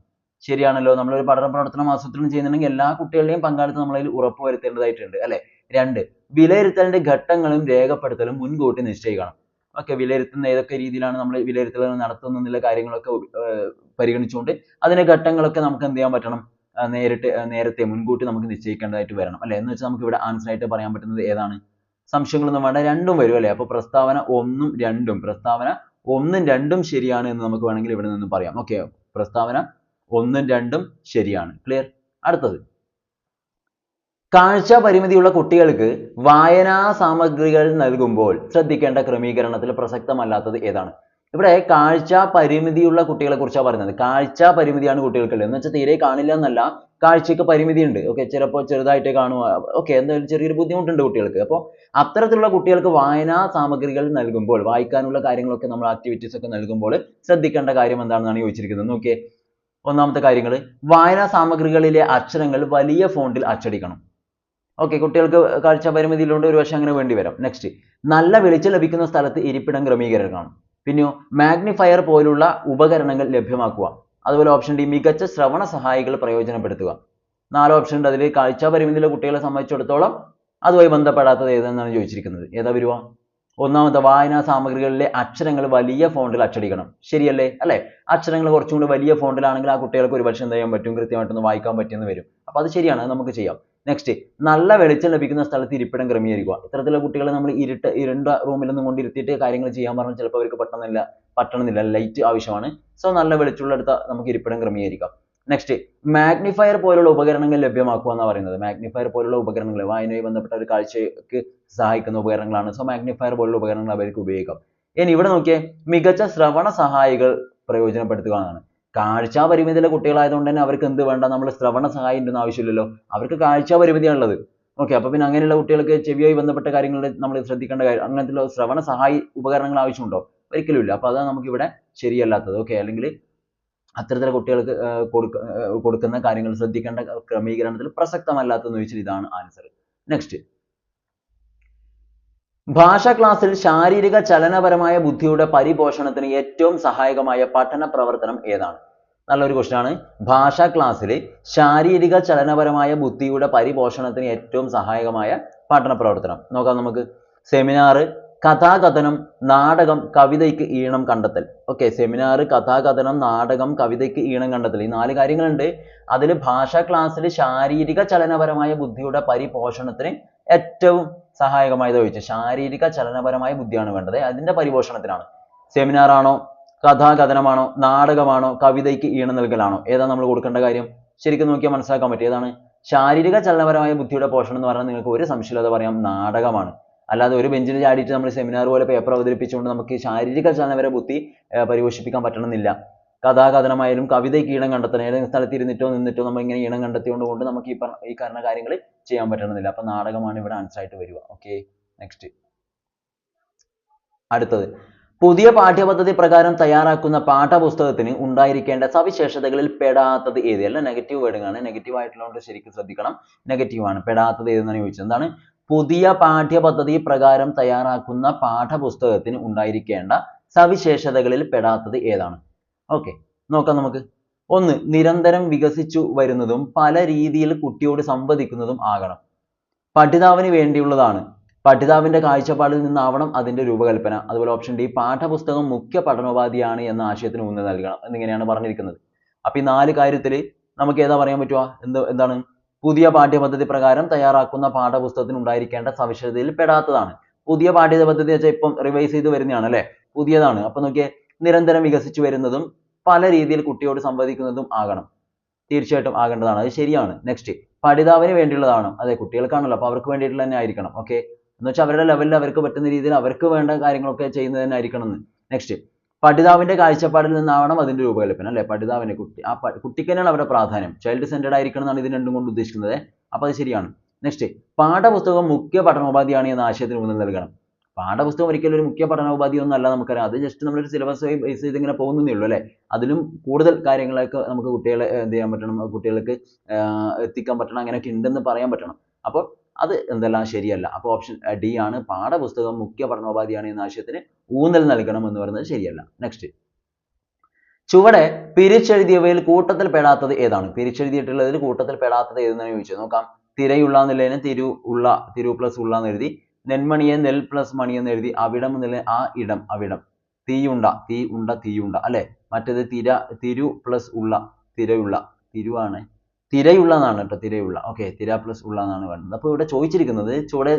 ശരിയാണല്ലോ. നമ്മൾ ഒരു പഠന പ്രവർത്തനം ആസൂത്രണം ചെയ്യുന്നുണ്ടെങ്കിൽ എല്ലാ കുട്ടികളുടെയും പങ്കാളിത്തം നമ്മളതിൽ ഉറപ്പ് വരുത്തേണ്ടതായിട്ടുണ്ട് അല്ലെ? രണ്ട് വിലയിരുത്തലിന്റെ ഘട്ടങ്ങളും രേഖപ്പെടുത്തലും മുൻകൂട്ടി നിശ്ചയിക്കണം. ഓക്കെ വിലയിരുത്തുന്ന ഏതൊക്കെ രീതിയിലാണ് നമ്മൾ വിലയിരുത്തൽ എന്നുള്ള കാര്യങ്ങളൊക്കെ പരിഗണിച്ചുകൊണ്ട് അതിന്റെ ഘട്ടങ്ങളൊക്കെ നമുക്ക് എന്ത് ചെയ്യാൻ പറ്റണം? നേരിട്ട് നേരത്തെ മുൻകൂട്ടി നമുക്ക് നിശ്ചയിക്കേണ്ടതായിട്ട് വരണം അല്ലെ? എന്ന് വെച്ചാൽ നമുക്ക് ഇവിടെ ആൻസർ ആയിട്ട് പറയാൻ പറ്റുന്നത് ഏതാണ്? സംശയങ്ങളൊന്നും വേണ്ട. രണ്ടും വരും അല്ലേ? അപ്പൊ പ്രസ്താവന ഒന്നും രണ്ടും പ്രസ്താവന ഒന്നും രണ്ടും ശരിയാണ് എന്ന് നമുക്ക് വേണമെങ്കിൽ ഇവിടെ നിന്ന് പറയാം. ഓക്കെ പ്രസ്താവന ഒന്നും രണ്ടും ശരിയാണ്. ക്ലിയർ അടുത്തത്. കാഴ്ച പരിമിതിയുള്ള കുട്ടികൾക്ക് വായനാ സാമഗ്രികൾ നൽകുമ്പോൾ ശ്രദ്ധിക്കേണ്ട ക്രമീകരണത്തിൽ പ്രസക്തമല്ലാത്തത് ഏതാണ്? ഇവിടെ കാഴ്ച പരിമിതിയുള്ള കുട്ടികളെ കുറിച്ചാണ് പറയുന്നത്. കാഴ്ച പരിമിതിയാണ് കുട്ടികൾക്കുള്ളത്. എന്ന് വെച്ചാൽ തീരെ കാണില്ല എന്നല്ല. കാഴ്ചയ്ക്ക് പരിമിതി ഉണ്ട് ഓക്കെ ചിലപ്പോൾ ചെറുതായിട്ടേ കാണുക ഓക്കെ എന്തായാലും ചെറിയൊരു ബുദ്ധിമുട്ടുണ്ട് കുട്ടികൾക്ക്. അപ്പോൾ അത്തരത്തിലുള്ള കുട്ടികൾക്ക് വായനാ സാമഗ്രികൾ നൽകുമ്പോൾ വായിക്കാനുള്ള കാര്യങ്ങളൊക്കെ നമ്മൾ ആക്ടിവിറ്റീസ് ഒക്കെ നൽകുമ്പോൾ ശ്രദ്ധിക്കേണ്ട കാര്യം എന്താണെന്നാണ് ചോദിച്ചിരിക്കുന്നത്. നോക്കിയേ ഒന്നാമത്തെ കാര്യങ്ങൾ വായനാ സാമഗ്രികളിലെ അക്ഷരങ്ങൾ വലിയ ഫോണ്ടിൽ അച്ചടിക്കണം. ഓക്കെ കുട്ടികൾക്ക് കാഴ്ച പരിമിതിയിലുണ്ട് ഒരു പക്ഷേ അങ്ങനെ വേണ്ടി വരാം. നെക്സ്റ്റ് നല്ല വെളിച്ചം ലഭിക്കുന്ന സ്ഥലത്ത് ഇരിപ്പിടം ക്രമീകരണം പിന്നെയോ മാഗ്നിഫയർ പോലുള്ള ഉപകരണങ്ങൾ ലഭ്യമാക്കുക. അതുപോലെ ഓപ്ഷൻ ഡി മികച്ച ശ്രവണ സഹായികൾ പ്രയോജനപ്പെടുത്തുക. നാല് ഓപ്ഷൻ ഉണ്ട്. അതിൽ കാഴ്ച പരിമിതിയുള്ള കുട്ടികളെ സംബന്ധിച്ചിടത്തോളം അതുമായി ബന്ധപ്പെടാത്തത് ഏതെന്നാണ് ചോദിച്ചിരിക്കുന്നത്. ഏതാ വരുക ഒന്നാമത്തെ വായനാ സാമഗ്രികളിലെ അക്ഷരങ്ങൾ വലിയ ഫോണ്ടിൽ അച്ചടിക്കണം. ശരിയല്ലേ? അല്ലെ? അക്ഷരങ്ങൾ കുറച്ചും കൂടി വലിയ ഫോണ്ടിലാണെങ്കിൽ ആ കുട്ടികൾക്ക് ഒരുപക്ഷെ എന്ത് ചെയ്യാൻ പറ്റും? കൃത്യമായിട്ടൊന്ന് വായിക്കാൻ പറ്റിയെന്ന് വരും. അപ്പൊ അത് ശരിയാണ്. നമുക്ക് ചെയ്യാം. നെക്സ്റ്റ് നല്ല വെളിച്ചം ലഭിക്കുന്ന സ്ഥലത്ത് ഇരിപ്പിടം ക്രമീകരിക്കുക. ഇത്തരത്തിലുള്ള കുട്ടികളെ നമ്മൾ ഇരുട്ട് ഇരുണ്ട റൂമിലൊന്നും കൊണ്ട് ഇരുത്തിയിട്ട് കാര്യങ്ങൾ ചെയ്യാൻ പറഞ്ഞാൽ ചിലപ്പോൾ അവർക്ക് പറ്റണമെന്നില്ല പറ്റണമെന്നില്ല ലൈറ്റ് ആവശ്യമാണ്. സോ നല്ല വെളിച്ചമുള്ളിടത്ത് നമുക്ക് ഇരിപ്പിടം ക്രമീകരിക്കാം. നെക്സ്റ്റ് മാഗ്നിഫയർ പോലുള്ള ഉപകരണങ്ങൾ ലഭ്യമാക്കുക എന്നാണ് പറയുന്നത്. മാഗ്നിഫയർ പോലുള്ള ഉപകരണങ്ങൾ വായനയുമായി ബന്ധപ്പെട്ട ഒരു കാഴ്ചയ്ക്ക് സഹായിക്കുന്ന ഉപകരണങ്ങളാണ്. സോ മാഗ്നിഫയർ പോലുള്ള ഉപകരണങ്ങൾ അവർക്ക് ഉപയോഗിക്കാം. ഇനി ഇവിടെ നോക്കിയേ മികച്ച ശ്രവണ സഹായികൾ പ്രയോജനപ്പെടുത്തുക എന്നാണ്. കാഴ്ചാ പരിമിതിയുള്ള കുട്ടികളായതുകൊണ്ട് തന്നെ അവർക്ക് എന്ത് വേണ്ട? നമ്മൾ ശ്രവണ സഹായം ഉണ്ടെന്ന് ആവശ്യമില്ലല്ലോ. അവർക്ക് കാഴ്ചാ പരിമിതിയാണുള്ളത്. ഓക്കെ അപ്പൊ പിന്നെ അങ്ങനെയുള്ള കുട്ടികൾക്ക് ചെവിയുമായി ബന്ധപ്പെട്ട കാര്യങ്ങൾ നമ്മൾ ശ്രദ്ധിക്കേണ്ട കാര്യം അങ്ങനത്തെ ശ്രവണ സഹായി ഉപകരണങ്ങൾ ആവശ്യമുണ്ടോ? ഒരിക്കലും ഇല്ല. അപ്പൊ അതാണ് നമുക്ക് ഇവിടെ ശരിയല്ലാത്തത്. ഓക്കെ അല്ലെങ്കിൽ അത്തരത്തിലുള്ള കുട്ടികൾക്ക് കൊടുക്ക കൊടുക്കുന്ന കാര്യങ്ങൾ ശ്രദ്ധിക്കേണ്ട ക്രമീകരണത്തിൽ പ്രസക്തമല്ലാത്തതെന്ന് ചോദിച്ചാൽ ഇതാണ് ആൻസർ നെക്സ്റ്റ് ഭാഷാ ക്ലാസ്സിൽ ശാരീരിക ചലനപരമായ ബുദ്ധിയുടെ പരിപോഷണത്തിന് ഏറ്റവും സഹായകമായ പഠന പ്രവർത്തനം ഏതാണ്? നല്ലൊരു ക്വസ്റ്റ്യൻ ആണ്. ഭാഷ ക്ലാസ്സിൽ ശാരീരിക ചലനപരമായ ബുദ്ധിയുടെ പരിപോഷണത്തിന് ഏറ്റവും സഹായകമായ പഠന പ്രവർത്തനം. നോക്കാം നമുക്ക്. സെമിനാർ കഥാകഥനം നാടകം കവിതയ്ക്ക് ഈണം കണ്ടെത്തൽ. ഓക്കെ സെമിനാർ കഥാകഥനം നാടകം കവിതയ്ക്ക് ഈണം കണ്ടെത്തൽ. ഈ നാല് കാര്യങ്ങളുണ്ട്. അതിൽ ഭാഷ ക്ലാസ്സിൽ ശാരീരിക ചലനപരമായ ബുദ്ധിയുടെ പരിപോഷണത്തിന് ഏറ്റവും സഹായകമായത് ചോദിച്ചു ശാരീരിക ചലനപരമായ ബുദ്ധിയാണ് വേണ്ടത്. അതിന്റെ പരിപോഷണത്തിനാണ്. സെമിനാർ ആണോ കഥാകഥനമാണോ നാടകമാണോ കവിതയ്ക്ക് ഈണം നൽകലാണോ? ഏതാ നമ്മൾ കൊടുക്കേണ്ട കാര്യം? ശരിക്കും നോക്കിയാൽ മനസ്സിലാക്കാൻ പറ്റും. ഏതാണ്? ശാരീരിക ചലനപരമായ ബുദ്ധിയുടെ പോഷണം എന്ന് പറഞ്ഞാൽ നിങ്ങൾക്ക് ഒരു സംശയമില്ലാതെ പറയാം നാടകമാണ്. അല്ലാതെ ഒരു ബെഞ്ചിൽ ചാടിയിട്ട് നമ്മൾ സെമിനാർ പോലെ പേപ്പർ അവതരിപ്പിച്ചുകൊണ്ട് നമുക്ക് ശാരീരിക ചലനപര ബുദ്ധി പരിപോഷിപ്പിക്കാൻ പറ്റണമെന്നില്ല. കഥാകഥനമായാലും കവിതയ്ക്ക് ഈണം കണ്ടെത്തണം. ഏതെങ്കിലും സ്ഥലത്ത് ഇരുന്നിട്ടോ നിന്നിട്ടോ നമ്മൾ ഇങ്ങനെ ഈണം കണ്ടെത്തിയോണ്ട് കൊണ്ട് നമുക്ക് ഈ പറഞ്ഞ ഈ കാരണ കാര്യങ്ങൾ ചെയ്യാൻ പറ്റണമെന്നില്ല. അപ്പൊ നാടകമാണ് ഇവിടെ ആൻസർ ആയിട്ട് വരിക. ഓക്കെ നെക്സ്റ്റ് അടുത്തത്. പുതിയ പാഠ്യപദ്ധതി പ്രകാരം തയ്യാറാക്കുന്ന പാഠപുസ്തകത്തിന് ഉണ്ടായിരിക്കേണ്ട സവിശേഷതകളിൽ പെടാത്തത് ഏത്? അല്ല നെഗറ്റീവ് വേർഡുകളാണ് നെഗറ്റീവ് ആയിട്ടുള്ളതുകൊണ്ട് ശരിക്കും ശ്രദ്ധിക്കണം. നെഗറ്റീവ് ആണ്. പെടാത്തത് ഏതെന്നാണ് ചോദിച്ചത്? എന്താണ്? പുതിയ പാഠ്യപദ്ധതി പ്രകാരം തയ്യാറാക്കുന്ന പാഠപുസ്തകത്തിന് ഉണ്ടായിരിക്കേണ്ട സവിശേഷതകളിൽ പെടാത്തത് ഏതാണ്? ഓക്കെ നോക്കാം നമുക്ക്. ഒന്ന് നിരന്തരം വികസിച്ചു വരുന്നതും പല രീതിയിൽ കുട്ടിയോട് സംവദിക്കുന്നതും ആകണം. പഠിതാവിന് വേണ്ടിയുള്ളതാണ്. പഠിതാവിന്റെ കാഴ്ചപ്പാടിൽ നിന്നാവണം അതിന്റെ രൂപകൽപ്പന. അതുപോലെ ഓപ്ഷൻ ഡി പാഠപുസ്തകം മുഖ്യ പഠനോപാധിയാണ് എന്ന ആശയത്തിന് ഊന്നൽ നൽകണം. എന്നിങ്ങനെയാണ് പറഞ്ഞിരിക്കുന്നത്. അപ്പൊ ഈ നാല് കാര്യത്തിൽ നമുക്ക് ഏതാ പറയാൻ പറ്റുക? എന്ത് എന്താണ്? പുതിയ പാഠ്യപദ്ധതി പ്രകാരം തയ്യാറാക്കുന്ന പാഠപുസ്തകത്തിന് ഉണ്ടായിരിക്കേണ്ട സവിശേഷതയിൽ പെടാത്തതാണ്. പുതിയ പാഠ്യപദ്ധതി വെച്ചാൽ ഇപ്പം റിവൈസ് ചെയ്ത് വരുന്നതാണ് അല്ലെ പുതിയതാണ്. അപ്പൊ നോക്കിയേ നിരന്തരം വികസിച്ചു വരുന്നതും പല രീതിയിൽ കുട്ടിയോട് സംവദിക്കുന്നതും ആകണം. തീർച്ചയായിട്ടും ആകേണ്ടതാണ്. അത് ശരിയാണ്. നെക്സ്റ്റ് പഠിതാവിന് വേണ്ടിയുള്ളതാണ്. അതെ കുട്ടികൾക്കാണല്ലോ. അപ്പോൾ അവർക്ക് വേണ്ടിയിട്ടുള്ള തന്നെ ആയിരിക്കണം. ഓക്കെ എന്ന് വെച്ചാൽ അവരുടെ ലെവലിൽ അവർക്ക് പറ്റുന്ന രീതിയിൽ അവർക്ക് വേണ്ട കാര്യങ്ങളൊക്കെ ചെയ്യുന്നത് തന്നെ ആയിരിക്കണം എന്ന്. നെക്സ്റ്റ് പഠിതാവിന്റെ കാഴ്ചപ്പാടിൽ നിന്നാവണം അതിന്റെ രൂപകൽപ്പന അല്ലേ? പഠിതാവിന്റെ കുട്ടി ആ കുട്ടിക്ക് തന്നെയാണ് അവിടെ പ്രാധാന്യം. ചൈൽഡ് സെന്റർഡ് ആയിരിക്കണം എന്നാണ് ഇതിന് രണ്ടും കൊണ്ട് ഉദ്ദേശിക്കുന്നത്. അപ്പോൾ അത് ശരിയാണ്. നെക്സ്റ്റ് പാഠപുസ്തകം മുഖ്യ പഠനോപാധിയാണ് എന്ന ആശയത്തിന് ഊന്നൽ നൽകണം. പാഠപുസ്തകം ഒരിക്കലും ഒരു മുഖ്യ പഠനോപാധി ഒന്നും അല്ല നമുക്കറിയാം. അത് ജസ്റ്റ് നമ്മളൊരു സിലബസ് ബേസ് ചെയ്ത് ഇങ്ങനെ പോകുന്നേ ഉള്ളൂ അല്ലേ? അതിലും കൂടുതൽ കാര്യങ്ങളൊക്കെ നമുക്ക് കുട്ടികളെ എന്ത് ചെയ്യാൻ പറ്റണം? കുട്ടികൾക്ക് എത്തിക്കാൻ പറ്റണം? അങ്ങനെയൊക്കെ ഉണ്ടെന്ന് പറയാൻ പറ്റണം. അപ്പോൾ അത് എന്തെല്ലാം ശരിയല്ല. അപ്പോൾ ഓപ്ഷൻ ഡി ആണ് പാഠപുസ്തകം മുഖ്യ പഠനോപാധിയാണ് എന്ന ആശയത്തിന് ഊന്നൽ നൽകണം എന്ന് പറയുന്നത് ശരിയല്ല. നെക്സ്റ്റ് ചുവടെ പിരിച്ചെഴുതിയവയിൽ കൂട്ടത്തിൽ പെടാത്തത് ഏതാണ്? പിരിച്ചെഴുതിയിട്ടുള്ളതിൽ കൂട്ടത്തിൽ പെടാത്തത് ഏതെന്നാണ് ചോദിച്ചത്? നോക്കാം. തിരയുള്ള എന്നുള്ളതിന് തിരു ഉള്ള തിരു പ്ലസ് ഉള്ള എന്ന് എഴുതി നെന്മണിയെ നെൽ പ്ലസ് മണി എന്ന് എഴുതി അവിടം എന്നുള്ള ആ ഇടം അവിടം തീയുണ്ട തീ ഉണ്ട തീയുണ്ട അല്ലേ? മറ്റേത് തിര തിരു പ്ലസ് ഉള്ള തിരയുള്ള. തിരുവാണ്. തിരയുള്ള എന്നാണ് കേട്ടോ തിരയുള്ള. ഓക്കെ തിര പ്ലസ് ഉള്ള എന്നാണ് വേണ്ടത് അപ്പോൾ ഇവിടെ ചോദിച്ചിരിക്കുന്നത് ചുവടെ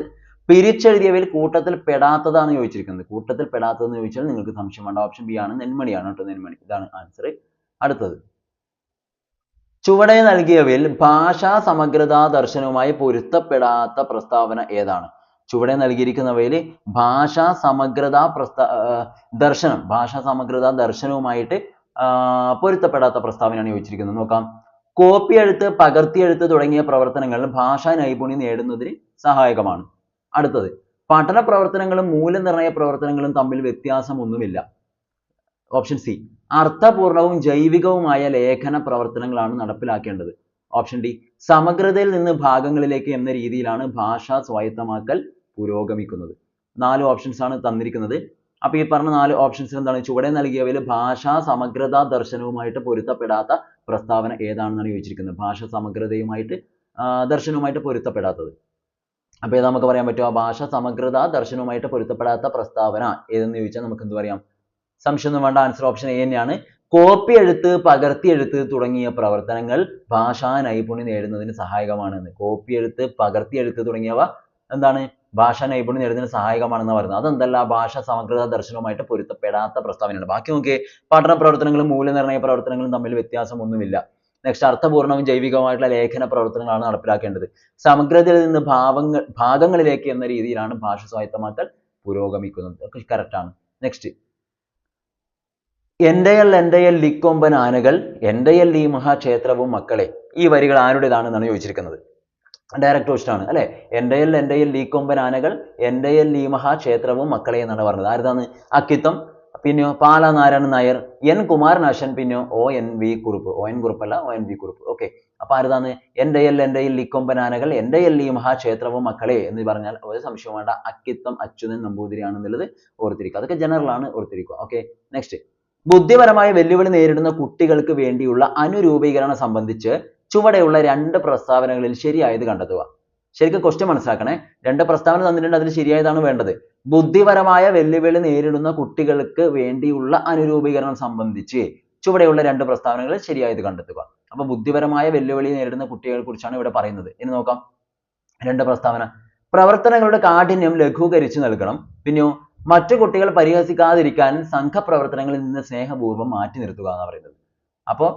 പിരിച്ചെഴുതിയവയിൽ കൂട്ടത്തിൽ പെടാത്തതാണ് ചോദിച്ചിരിക്കുന്നത്. കൂട്ടത്തിൽ പെടാത്തതെന്ന് ചോദിച്ചാൽ നിങ്ങൾക്ക് സംശയം വേണ്ട. ഓപ്ഷൻ ബി ആണ് നെന്മണിയാണ് കേട്ടോ നെന്മണി. ഇതാണ് ആൻസർ അടുത്തത്. ചുവടെ നൽകിയവയിൽ ഭാഷാ സമഗ്രതാ ദർശനവുമായി പൊരുത്തപ്പെടാത്ത പ്രസ്താവന ഏതാണ്? ചുവടെ നൽകിയിരിക്കുന്നവയിൽ ഭാഷാ സമഗ്രത പ്രസ്താ ദർശനം ഭാഷാ സമഗ്രത ദർശനവുമായിട്ട് പൊരുത്തപ്പെടാത്ത പ്രസ്താവനയാണ് ചോദിച്ചിരിക്കുന്നത് നോക്കാം. കോപ്പി എഴുത്ത് പകർത്തി എഴുത്ത് തുടങ്ങിയ പ്രവർത്തനങ്ങളിൽ ഭാഷാ നൈപുണ്യം നേടുന്നതിന് സഹായകമാണ്. അടുത്തത്. പഠന പ്രവർത്തനങ്ങളും മൂല്യനിർണയ പ്രവർത്തനങ്ങളും തമ്മിൽ വ്യത്യാസമൊന്നുമില്ല. Option C. അർത്ഥപൂർണവും ജൈവികവുമായ ലേഖന പ്രവർത്തനങ്ങളാണ് നടപ്പിലാക്കേണ്ടത്. ഓപ്ഷൻ ഡി സമഗ്രതയിൽ നിന്ന് ഭാഗങ്ങളിലേക്ക് എന്ന രീതിയിലാണ് ഭാഷാ സ്വായത്തമാക്കൽ പുരോഗമിക്കുന്നത്. നാല് ഓപ്ഷൻസ് ആണ് തന്നിരിക്കുന്നത്. അപ്പൊ ഈ പറഞ്ഞ നാല് ഓപ്ഷൻസിൽ എന്താണ്? ചുവടെ നൽകിയവയിൽ ഭാഷാ സമഗ്രതാ ദർശനവുമായിട്ട് പൊരുത്തപ്പെടാത്ത പ്രസ്താവന ഏതാണെന്നാണ് ചോദിച്ചിരിക്കുന്നത്. ഭാഷ സമഗ്രതയുമായിട്ട് ദർശനവുമായിട്ട് പൊരുത്തപ്പെടാത്തത്. അപ്പൊ ഏതാ നമുക്ക് പറയാൻ പറ്റുമോ ഭാഷ സമഗ്രത ദർശനവുമായിട്ട് പൊരുത്തപ്പെടാത്ത പ്രസ്താവന ഏതെന്ന് ചോദിച്ചാൽ നമുക്ക് എന്ത് പറയാം? സംശയമൊന്നും വേണ്ട. ആൻസർ ഓപ്ഷൻ എ തന്നെയാണ്. കോപ്പി എഴുത്ത് പകർത്തി എഴുത്ത് തുടങ്ങിയ പ്രവർത്തനങ്ങൾ ഭാഷാ നൈപുണ്യം നേടുന്നതിന് സഹായകമാണ് എന്ന് കോപ്പി എഴുത്ത് പകർത്തി എഴുത്ത് തുടങ്ങിയവ എന്താണ്? ഭാഷാ നൈപുണ്യം നേടുന്നതിന് സഹായകമാണെന്ന് പറയുന്നത്. അതെന്തല്ല? ഭാഷ സമഗ്രത ദർശനവുമായിട്ട് പൊരുത്തപ്പെടാത്ത പ്രസ്താവനയാണ്. ബാക്കി നോക്കിയേ പഠന പ്രവർത്തനങ്ങളും മൂല്യനിർണയ പ്രവർത്തനങ്ങളും തമ്മിൽ വ്യത്യാസമൊന്നുമില്ല. നെക്സ്റ്റ് അർത്ഥപൂർണവും ജൈവികവുമായിട്ടുള്ള ലേഖന പ്രവർത്തനങ്ങളാണ് നടപ്പിലാക്കേണ്ടത്. സമഗ്രതയിൽ നിന്ന് ഭാവങ്ങൾ ഭാഗങ്ങളിലേക്ക് എന്ന രീതിയിലാണ് ഭാഷ സ്വായത്തമാക്കൽ പുരോഗമിക്കുന്നത്. ഒക്കെ correct ആണ്. നെക്സ്റ്റ് എന്റെയൽ എന്റെയൽ ലിക്കൊമ്പൻ ആനകൾ എന്റെയൽ ഈ മഹാക്ഷേത്രവും മക്കളെ ഈ വരികൾ ആരുടേതാണെന്നാണ് ചോദിച്ചിരിക്കുന്നത്. ഡയറക്റ്റ് ചോദിച്ചിട്ടാണ് അല്ലെ? എന്റെയൽ എന്റെയൽ ലീക്കൊമ്പൻ ആനകൾ എന്റെയൽ ഈ മഹാക്ഷേത്രവും മക്കളെ എന്നാണ് പറഞ്ഞത്. ആരുതാണ് അക്കിത്തം പിന്നെയോ പാല നാരായണൻ നായർ എൻ കുമാരനാശൻ പിന്നെയോ O N V Kurup. O N കുറുപ്പല്ല O N V Kurup. Okay അപ്പൊ ആരുതാണ് എന്റെ എൽ ലിക്കൊമ്പൻ ആനകൾ എൽ ഈ മഹാക്ഷേത്രവും മക്കളെ എന്ന് പറഞ്ഞാൽ ഒരു സംശയം വേണ്ട. അക്കിത്തം അച്യുതൻ നമ്പൂതിരിയാണെന്നുള്ളത് ഓർത്തിരിക്കുക. അതൊക്കെ ജനറൽ ആണ് ഓർത്തിരിക്കുക. ഓക്കെ നെക്സ്റ്റ് ബുദ്ധിപരമായ വെല്ലുവിളി നേരിടുന്ന കുട്ടികൾക്ക് വേണ്ടിയുള്ള അനുരൂപീകരണം സംബന്ധിച്ച് ചുവടെയുള്ള രണ്ട് പ്രസ്താവനകളിൽ ശരിയായത് കണ്ടെത്തുക. ശരിക്കും ക്വസ്റ്റ്യൻ മനസ്സിലാക്കണേ. രണ്ട് പ്രസ്താവന തന്നിട്ടുണ്ട് അതിൽ ശരിയായതാണ് വേണ്ടത്. ബുദ്ധിപരമായ വെല്ലുവിളി നേരിടുന്ന കുട്ടികൾക്ക് വേണ്ടിയുള്ള അനുരൂപീകരണം സംബന്ധിച്ച് ചുവടെയുള്ള രണ്ട് പ്രസ്താവനകളിൽ ശരിയായത് കണ്ടെത്തുക. അപ്പൊ ബുദ്ധിപരമായ വെല്ലുവിളി നേരിടുന്ന കുട്ടികളെ കുറിച്ചാണ് ഇവിടെ പറയുന്നത്. ഇനി നോക്കാം. രണ്ട് പ്രസ്താവന. പ്രവർത്തനങ്ങളുടെ കാഠിന്യം ലഘൂകരിച്ചു നൽകണം. പിന്നെയോ മറ്റു കുട്ടികൾ പരിഹസിക്കാതിരിക്കാൻ സംഘപ്രവർത്തനങ്ങളിൽ നിന്ന് സ്നേഹപൂർവം മാറ്റി നിർത്തുക എന്നാണ് പറയുന്നത്. അപ്പോൾ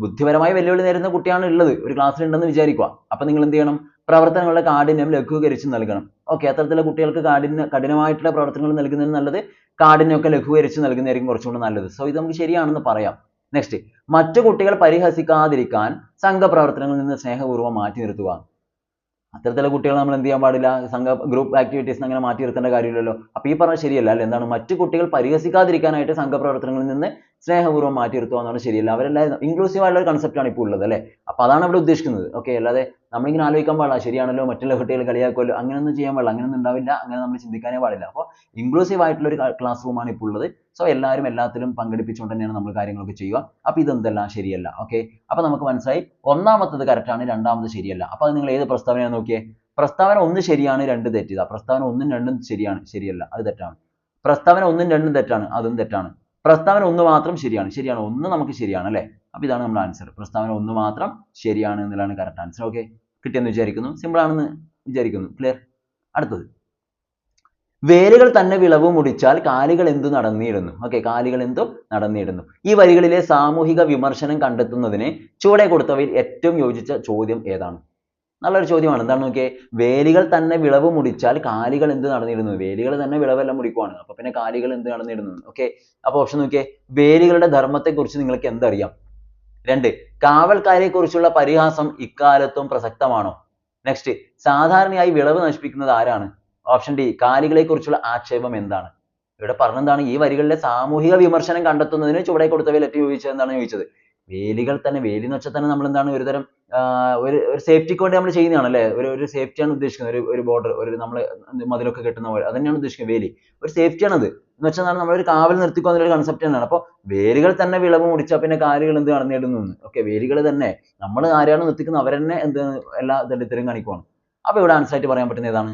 ബുദ്ധിപരമായ വെല്ലുവിളി നേരിടുന്ന കുട്ടിയാണ് ഉള്ളത്. ഒരു ക്ലാസ്സിൽ ഉണ്ടെന്ന് വിചാരിക്കുക. അപ്പോൾ നിങ്ങൾ എന്ത് ചെയ്യണം? പ്രവർത്തനങ്ങളുടെ കാഠിന്യം ലഘൂകരിച്ച് നൽകണം. ഓക്കെ അത്തരത്തിലുള്ള കുട്ടികൾക്ക് കാഠിന്യ കഠിനമായിട്ടുള്ള പ്രവർത്തനങ്ങൾ നൽകുന്നതിന് നല്ലത് കാഠിന്യമൊക്കെ ലഘൂകരിച്ച് നൽകുന്നതായിരിക്കും കുറച്ചുകൂടി നല്ലത്. സോ ഇത് നമുക്ക് ശരിയാണെന്ന് പറയാം. നെക്സ്റ്റ് മറ്റു കുട്ടികൾ പരിഹസിക്കാതിരിക്കാൻ സംഘപ്രവർത്തനങ്ങളിൽ നിന്ന് സ്നേഹപൂർവം മാറ്റി നിർത്തുക. അത്തരത്തിലുള്ള കുട്ടികളെ നമ്മൾ എന്ത് ചെയ്യാൻ പാടില്ല? സംഘ ഗ്രൂപ്പ് ആക്ടിവിറ്റീസ് അങ്ങനെ മാറ്റി നിർത്തേണ്ട കാര്യമില്ലല്ലോ. അപ്പോൾ ഈ പറഞ്ഞ ശരിയല്ല അല്ലെ? എന്താണ്? മറ്റു കുട്ടികൾ പരിഹസിക്കാതിരിക്കാനായിട്ട് സംഘപ്രവർത്തനങ്ങളിൽ നിന്ന് സ്നേഹപൂർവം മാറ്റി നിർത്തുക എന്നാണ് ശരിയല്ല. അവരെല്ലാം ഇൻക്ലൂസീവ് ആയിട്ടുള്ള ഒരു concept ആണ് ഇപ്പോൾ ഉള്ളത് അല്ലേ? അപ്പോൾ അതാണ് ഇവിടെ ഉദ്ദേശിക്കുന്നത്. ഓക്കെ അല്ലാതെ നമ്മളിങ്ങനെ ആലോചിക്കാൻ പാടില്ല. ശരിയാണല്ലോ മറ്റുള്ള കുട്ടികൾ കളിയാക്കുമല്ലോ അങ്ങനെയൊന്നും ചെയ്യാൻ പാടില്ല അങ്ങനെയൊന്നും ഉണ്ടാവില്ല അങ്ങനെ നമ്മൾ ചിന്തിക്കാനേ പാടില്ല. അപ്പോൾ ഇൻക്ലൂസീവ് ആയിട്ടുള്ള ഒരു ക്ലാസ് ആണ് ഇപ്പോൾ ഉള്ളത്. സോ എല്ലാവരും എല്ലാത്തിലും പങ്കെടുപ്പിച്ചുകൊണ്ട് തന്നെയാണ് നമ്മൾ കാര്യങ്ങളൊക്കെ ചെയ്യുക. അപ്പോൾ ഇതെന്തെല്ലാം? ശരിയല്ല. ഓക്കെ അപ്പോൾ നമുക്ക് മനസ്സിലായി. ഒന്നാമത്തത് ആണ് രണ്ടാമത് ശരിയല്ല. അപ്പോൾ അത് നിങ്ങൾ ഏത് പ്രസ്താവനയാണ് നോക്കിയേ? പ്രസ്താവന ഒന്ന് ശരിയാണ് രണ്ട് തെറ്റിയതാ പ്രസ്താവന ഒന്നും രണ്ടും ശരിയാണ് ശരിയല്ല. അത് തെറ്റാണ്. പ്രസ്താവന ഒന്നും രണ്ടും തെറ്റാണ് അതും തെറ്റാണ്. പ്രസ്താവന ഒന്ന് മാത്രം ശരിയാണ്. ശരിയാണ്. ഒന്ന് നമുക്ക് ശരിയാണ് അല്ലേ? അപ്പൊ ഇതാണ് നമ്മുടെ ആൻസർ പ്രസ്താവന ഒന്ന് മാത്രം ശരിയാണ് എന്നുള്ളതാണ് കറക്റ്റ് ആൻസർ ഓക്കെ കിട്ടിയെന്ന് വിചാരിക്കുന്നു. സിമ്പിൾ ആണെന്ന് വിചാരിക്കുന്നു. ക്ലിയർ അടുത്തത്. വേരുകൾ തന്നെ വിളവ് മുടിച്ചാൽ കാലുകൾ എന്തു നടന്നിടുന്നു? ഓക്കെ കാലുകൾ എന്തു നടന്നിടുന്നു? ഈ വരികളിലെ സാമൂഹിക വിമർശനം കണ്ടെത്തുന്നതിന് ചുവടെ കൊടുത്തവയിൽ ഏറ്റവും യോജിച്ച ചോദ്യം ഏതാണ്? നല്ലൊരു ചോദ്യമാണ്. എന്താണ് നോക്കിയേ? വേലികൾ തന്നെ വിളവ് മുടിച്ചാൽ കാലികൾ എന്ത് നടന്നിരുന്നു വേലികൾ തന്നെ വിളവെല്ലാം മുടിക്കുവാണ്. അപ്പൊ പിന്നെ കാലികൾ എന്ത് നടന്നിരുന്നു ഓക്കെ അപ്പൊ ഓപ്ഷൻ നോക്കിയേ. വേലികളുടെ ധർമ്മത്തെ കുറിച്ച് നിങ്ങൾക്ക് എന്തറിയാം? രണ്ട് കാവൽക്കാരെ കുറിച്ചുള്ള പരിഹാസം ഇക്കാലത്തും പ്രസക്തമാണോ? നെക്സ്റ്റ് സാധാരണയായി വിളവ് നശിപ്പിക്കുന്നത് ആരാണ്? ഓപ്ഷൻ ഡി കാലികളെ കുറിച്ചുള്ള ആക്ഷേപം എന്താണ്? ഇവിടെ പറഞ്ഞെന്താണ്? ഈ വരികളിലെ സാമൂഹിക വിമർശനം കണ്ടെത്തുന്നതിന് ചുവടെ കൊടുത്തവയിൽ ഏറ്റവും ചോദിച്ചത് എന്താണ് ചോദിച്ചത്? വേലികൾ തന്നെ വേലി എന്ന് വെച്ചാൽ തന്നെ നമ്മൾ എന്താണ് ഒരുതരം ഒരു ഒരു സേഫ്റ്റിക്ക് വേണ്ടി നമ്മൾ ചെയ്യുന്നതാണ് അല്ലേ ഒരു ഒരു ആണ് ഉദ്ദേശിക്കുന്നത്. ഒരു ഒരു border ഒരു നമ്മൾ മതിലൊക്കെ കെട്ടുന്ന പോലെ. തന്നെയാണ് ഉദ്ദേശിക്കുന്നത് വേലി. ഒരു ആണത്. എന്ന് വെച്ചാൽ നമ്മൾ ഒരു കാവൽ നിർത്തിക്കുക എന്നുള്ള concept തന്നെയാണ്. അപ്പോൾ വേലികൾ തന്നെ വിളവ് മുടിച്ചാൽ പിന്നെ കാര്യങ്ങൾ എന്ത് നടന്നിടുന്നു ഓക്കെ വേലികൾ തന്നെ. നമ്മൾ ആരെയാണ് നിർത്തിക്കുന്നത്? അവർ തന്നെ എന്ത് എല്ലാ ദളിതരും കാണിക്കുവാണ്. അപ്പോൾ ഇവിടെ ആൻസർ ആയിട്ട് പറയാൻ പറ്റുന്ന ഏതാണ്?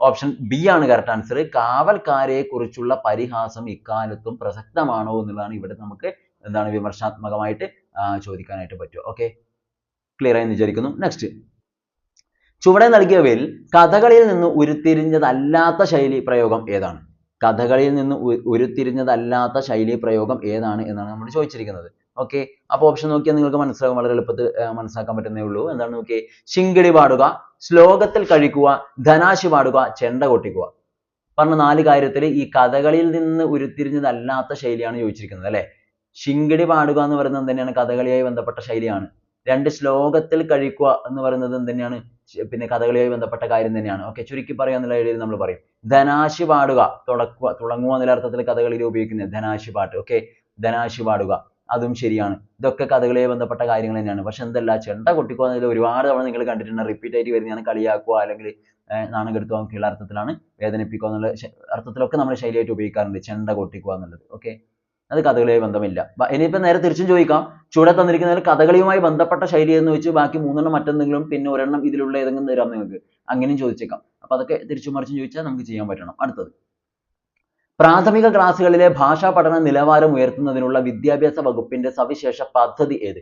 ഓപ്ഷൻ ബി ആണ് കറക്റ്റ് ആൻസർ കാവൽക്കാരെ കുറിച്ചുള്ള പരിഹാസം ഇക്കാലത്തും പ്രസക്തമാണോ എന്നുള്ളതാണ് ഇവിടെ നമുക്ക് എന്താണ് വിമർശനാത്മകമായിട്ട് ചോദിക്കാനായിട്ട് പറ്റുക. ഓക്കെ ക്ലിയർ ആയി എന്ന് വിചാരിക്കുന്നു. നെക്സ്റ്റ് ചുവടെ നൽകിയവയിൽ കഥകളിൽ നിന്ന് ഉരുത്തിരിഞ്ഞതല്ലാത്ത ശൈലി പ്രയോഗം ഏതാണ്? കഥകളിൽ നിന്ന് ഉരുത്തിരിഞ്ഞതല്ലാത്ത ശൈലി പ്രയോഗം ഏതാണ് എന്നാണ് നമ്മൾ ചോദിച്ചിരിക്കുന്നത്. ഓക്കെ അപ്പോൾ ഓപ്ഷൻ നോക്കിയാൽ നിങ്ങൾക്ക് മനസ്സിലാകും വളരെ എളുപ്പത്തിൽ മനസ്സിലാക്കാൻ പറ്റുന്നേ ഉള്ളൂ. എന്താണ് നോക്കിയേ? ശിങ്കിടി പാടുക ശ്ലോകത്തിൽ കഴിക്കുക ധനാശി പാടുക ചെണ്ട കൊട്ടിക്കുക. പറഞ്ഞ നാല് കാര്യത്തിൽ ഈ കഥകളിൽ നിന്ന് ഉരുത്തിരിഞ്ഞതല്ലാത്ത ശൈലിയാണ് ചോദിച്ചിരിക്കുന്നത് അല്ലെ? ശിങ്കിടി പാടുക എന്ന് പറയുന്നത് തന്നെയാണ് കഥകളിയായി ബന്ധപ്പെട്ട ശൈലിയാണ്. രണ്ട് ശ്ലോകത്തിൽ കഴിക്കുക എന്ന് പറയുന്നത് തന്നെയാണ് പിന്നെ കഥകളിയായി ബന്ധപ്പെട്ട കാര്യം തന്നെയാണ്. ഓക്കെ ചുരുക്കി പറയുക എന്നുള്ള രീതിയിൽ നമ്മൾ പറയും. ധനാശി പാടുക തുടക്കുക തുടങ്ങുക എന്നുള്ള അർത്ഥത്തിൽ കഥകളിയിൽ ഉപയോഗിക്കുന്നത്? ധനാശി പാട്ട്. ഓക്കെ ധനാശി പാടുക. അതും ശരിയാണ്. ഇതൊക്കെ കഥകളിയായി ബന്ധപ്പെട്ട കാര്യങ്ങൾ തന്നെയാണ്. പക്ഷെ എന്തല്ല ചെണ്ട കൊട്ടിക്കുക എന്നതിൽ ഒരുപാട് തവണ നിങ്ങൾ കണ്ടിട്ടുണ്ട്. റിപ്പീറ്റ് ആയിട്ട് വരുന്നതാണ് കളിയാക്കുക അല്ലെങ്കിൽ നാണം കെടുത്തുക എന്നൊക്കെയുള്ള അർത്ഥത്തിലാണ് വേദനിപ്പിക്കുക എന്നുള്ള അർത്ഥത്തിലൊക്കെ നമ്മൾ ശൈലിയായിട്ട് ഉപയോഗിക്കാറുണ്ട്. ചെണ്ട കൊട്ടിക്കുക എന്നുള്ളത്. ഓക്കെ അത് കഥകളിയായി ബന്ധമില്ല. ഇനിയിപ്പോൾ ഇനിയിപ്പോ നേരെ തിരിച്ചും ചോദിക്കാം. ചൂടെ തന്നിരിക്കുന്നതിൽ കഥകളിയുമായി ബന്ധപ്പെട്ട ശൈലി എന്ന് വെച്ച് ബാക്കി മൂന്നെണ്ണം മറ്റെന്തെങ്കിലും പിന്നെ ഒരെണ്ണം ഇതിലുള്ള ഏതെങ്കിലും തരാം നിങ്ങൾക്ക്. അങ്ങനെയും ചോദിച്ചേക്കാം. അപ്പൊ അതൊക്കെ തിരിച്ചും മറിച്ചും ചോദിച്ചാൽ നമുക്ക് ചെയ്യാൻ പറ്റണം. അടുത്തത്. പ്രാഥമിക ക്ലാസ്സുകളിലെ ഭാഷാ പഠന നിലവാരം ഉയർത്തുന്നതിനുള്ള വിദ്യാഭ്യാസ വകുപ്പിന്റെ സവിശേഷ പദ്ധതി ഏത്?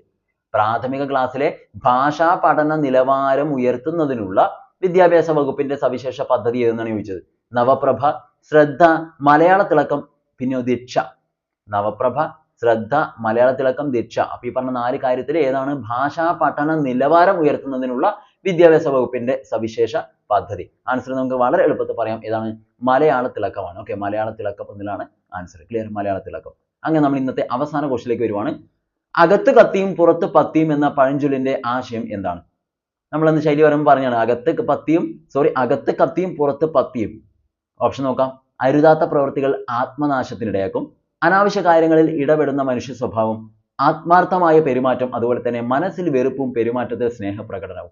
പ്രാഥമിക ക്ലാസ്സിലെ ഭാഷാ പഠന നിലവാരം ഉയർത്തുന്നതിനുള്ള വിദ്യാഭ്യാസ വകുപ്പിന്റെ സവിശേഷ പദ്ധതി ഏതെന്നാണ് ചോദിച്ചത്? നവപ്രഭ ശ്രദ്ധ മലയാള തിളക്കം പിന്നെ ദീക്ഷ. നവപ്രഭ ശ്രദ്ധ മലയാള തിളക്കം ദീക്ഷ. അപ്പൊ ഈ പറഞ്ഞ നാല് കാര്യത്തിൽ ഏതാണ് ഭാഷാ പഠന നിലവാരം ഉയർത്തുന്നതിനുള്ള വിദ്യാഭ്യാസ വകുപ്പിന്റെ സവിശേഷ പദ്ധതി? ആൻസർ നമുക്ക് വളരെ എളുപ്പത്തിൽ പറയാം. ഏതാണ്? മലയാള തിളക്കമാണ്. ഓക്കെ മലയാള തിളക്കം എന്നതിലാണ് ആൻസർ ക്ലിയർ മലയാള തിളക്കം. അങ്ങനെ നമ്മൾ ഇന്നത്തെ അവസാന കോഴ്സിലേക്ക് വരുവാണ്. അകത്ത് കത്തിയും പുറത്ത് പത്തിയും എന്ന പഴഞ്ചൊല്ലിന്റെ ആശയം എന്താണ്? നമ്മളന്ന് ശൈലി പറയുമ്പോൾ പറഞ്ഞാണ് അകത്ത് പത്തിയും സോറി അകത്ത് കത്തിയും പുറത്ത് പത്തിയും. ഓപ്ഷൻ നോക്കാം. അരുതാത്ത പ്രവൃത്തികൾ ആത്മനാശത്തിനിടയാക്കും. അനാവശ്യ കാര്യങ്ങളിൽ ഇടപെടുന്ന മനുഷ്യ സ്വഭാവം ആത്മാർത്ഥമായ പെരുമാറ്റം അതുപോലെ തന്നെ മനസ്സിൽ വെറുപ്പും പെരുമാറ്റത്തിൽ സ്നേഹപ്രകടനവും.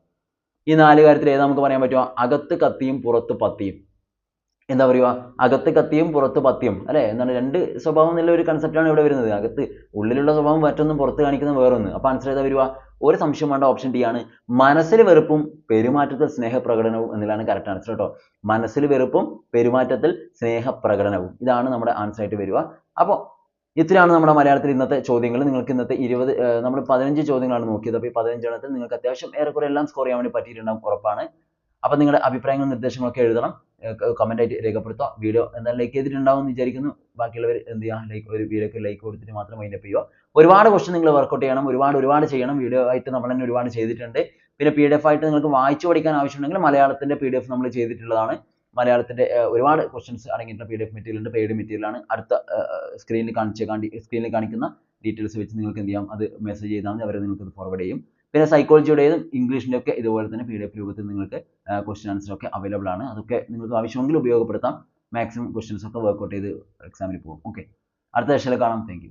ഈ നാല് കാര്യത്തിൽ ഏതാ നമുക്ക് പറയാൻ പറ്റുക? അകത്ത് കത്തിയും പുറത്ത് പത്തിയും. എന്താ പറയുക അകത്ത് കത്തിയും പുറത്ത് പത്തിയും അല്ലെ? എന്താണ് രണ്ട് സ്വഭാവം എന്നുള്ള ഒരു കൺസെപ്റ്റാണ് ഇവിടെ വരുന്നത്. അകത്ത് ഉള്ളിലുള്ള സ്വഭാവം മറ്റൊന്നും പുറത്ത് കാണിക്കുന്ന വേറൊന്ന്. അപ്പൊ ആൻസർ ചെയ്താൽ വരിക ഒരു സംശയം വേണ്ട ഓപ്ഷൻ ഡി ആണ്. മനസ്സിൽ വെറുപ്പും പെരുമാറ്റത്തിൽ സ്നേഹപ്രകടനവും എന്നുള്ളതാണ് കറക്റ്റ് ആൻസർ കേട്ടോ മനസ്സിൽ വെറുപ്പും പെരുമാറ്റത്തിൽ സ്നേഹപ്രകടനവും. ഇതാണ് നമ്മുടെ ആൻസർ ആയിട്ട് വരിക. അപ്പോൾ ഇത്രയാണ് നമ്മുടെ മലയാളത്തിൽ ഇന്നത്തെ ചോദ്യങ്ങൾ. നിങ്ങൾക്ക് ഇന്നത്തെ ഇരുപത് നമ്മൾ പതിനഞ്ച് ചോദ്യങ്ങളാണ് നോക്കിയത്. അപ്പോൾ ഈ പതിനഞ്ചെണ്ണത്തിൽ നിങ്ങൾക്ക് അത്യാവശ്യം ഏറെക്കുറെ എല്ലാം സ്കോർ ചെയ്യാൻ വേണ്ടി പറ്റിയിട്ടുണ്ടാവും ഉറപ്പാണ്. അപ്പോൾ നിങ്ങളുടെ അഭിപ്രായങ്ങളും നിർദ്ദേശങ്ങളൊക്കെ എഴുതണം. കമന്റ് ആയിട്ട് രേഖപ്പെടുത്തുക. വീഡിയോ എന്തായാലും ലൈക്ക് ചെയ്തിട്ടുണ്ടാവും എന്ന് വിചാരിക്കുന്നു. ബാക്കിയുള്ളവർ എന്ത് ചെയ്യുക ലൈക്ക് ഒരു വീഡിയോക്ക് ലൈക്ക് കൊടുത്തിട്ട് മാത്രം മൈൻഡപ്പ് ചെയ്യുക. ഒരുപാട് ക്വസ്റ്റൻ നിങ്ങൾ വർക്കൗട്ട് ചെയ്യണം. ഒരുപാട് ഒരുപാട് ചെയ്യണം. വീഡിയോ ആയിട്ട് നമ്മൾ തന്നെ ഒരുപാട് ചെയ്തിട്ടുണ്ട്. പിന്നെ പി ഡി എഫ് ആയിട്ട് നിങ്ങൾക്ക് വായിച്ചു പഠിക്കാൻ ആവശ്യമുണ്ടെങ്കിൽ മലയാളത്തിന്റെ പി ഡി എഫ് നമ്മൾ ചെയ്തിട്ടുള്ളതാണ്. മലയാളത്തിന്റെ ഒരുപാട് ക്വസ്റ്റൻസ് അടങ്ങിയിട്ടുള്ള പി ഡി എഫ് മെറ്റീരിയൽ ഉണ്ട്. പെയ്ഡ് മെറ്റീരിയൽ ആണ്. അടുത്ത സ്ക്രീനിൽ കാണിച്ച് സ്ക്രീനിൽ കാണിക്കുന്ന ഡീറ്റെയിൽസ് വെച്ച് നിങ്ങൾക്ക് എന്ത് ചെയ്യാം? അത് മെസ്സേജ് ചെയ്താൽ മതി. അവർ നിങ്ങൾക്ക് ഫോർവേഡ് ചെയ്യും. പിന്നെ സൈക്കോളജിയുടേതും ഇംഗ്ലീഷിന്റെ ഒക്കെ ഇതുപോലെ തന്നെ പി ഡി എഫ് രൂപത്തിൽ നിങ്ങൾക്ക് ക്വസ്റ്റ്യൻ ആൻസർ ഒക്കെ അവൈലബിൾ ആണ്. അതൊക്കെ നിങ്ങൾക്ക് ആവശ്യമെങ്കിൽ ഉപയോഗപ്പെടുത്താം. മാക്സിമം ക്വസ്റ്റ്യൻസ് ഒക്കെ വർക്കൗട്ട് ചെയ്ത് എക്സാമിന് പോകും. ഓക്കെ അടുത്ത സെഷനിൽ കാണാം. താങ്ക്